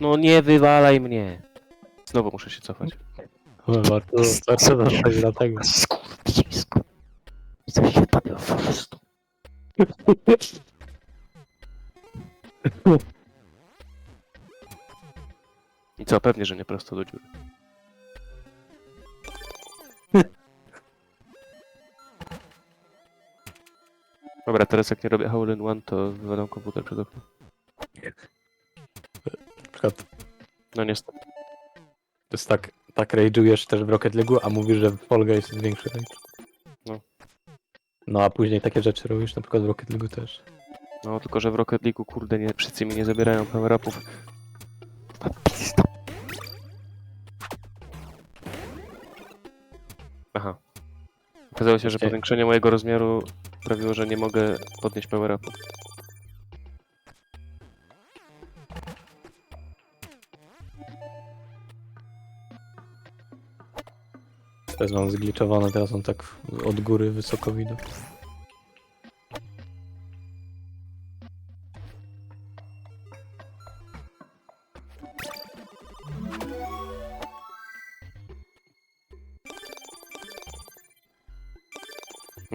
No nie wywalaj mnie. Znowu muszę się cofać. Warto, warto zostać dlatego. Skurwisku. Co się tobie po prostu. I co, pewnie, że nie prosto do dziury. Dobra, teraz jak nie robię hole in one, to wywalam komputer przed okno. Przykład No niestety. to jest tak, tak rage'ujesz też w Rocket League, a mówisz, że w Fall Guys jest większy rage. No. No a później takie rzeczy robisz, na przykład w Rocket League też. No tylko, że w Rocket League, kurde, nie, wszyscy mi nie zabierają power-upów. Aha. Okazało się, że powiększenie mojego rozmiaru sprawiło, że nie mogę podnieść power-upu. Teraz mam zgliczowane, teraz on tak od góry wysoko widok.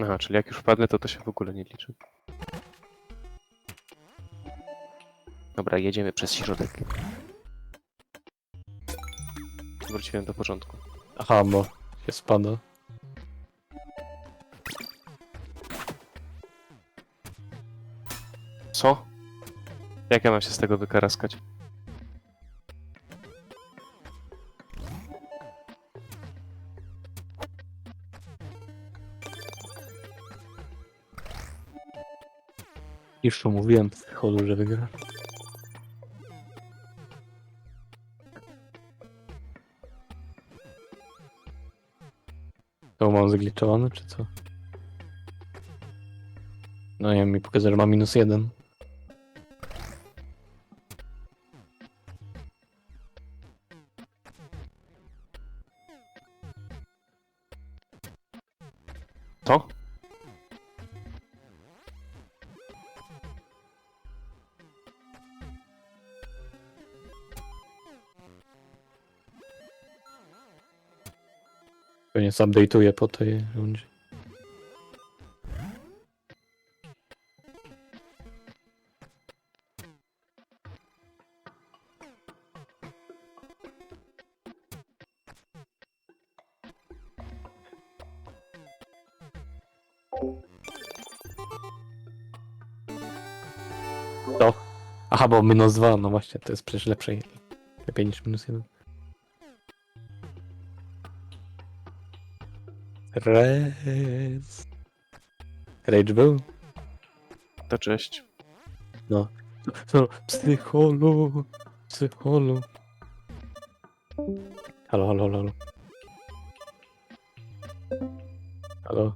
Aha, czyli jak już wpadnę, to to się w ogóle nie liczy. Dobra, jedziemy przez środek. Wróciłem do porządku. Aha, bo się spada. Co? Jak ja mam się z tego wykaraskać? Już mówiłem z chodu, że wygra. To mam zgliczowane, czy co? No wiem, mi pokazuje, że ma minus jeden. Pewnie update'uje po tej rundzie. To. Aha, bo minus dwa, no właśnie, to jest przecież lepsze. Lepiej niż minus jeden. Rez. Rage był? To cześć. No, psycholu, psycholu. Halo, halo, halo, halo. Halo.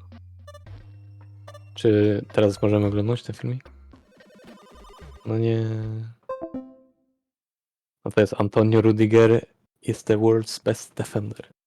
Czy teraz możemy oglądać ten filmik? No nie. No to jest Antonio Rudiger, jest the world's best defender.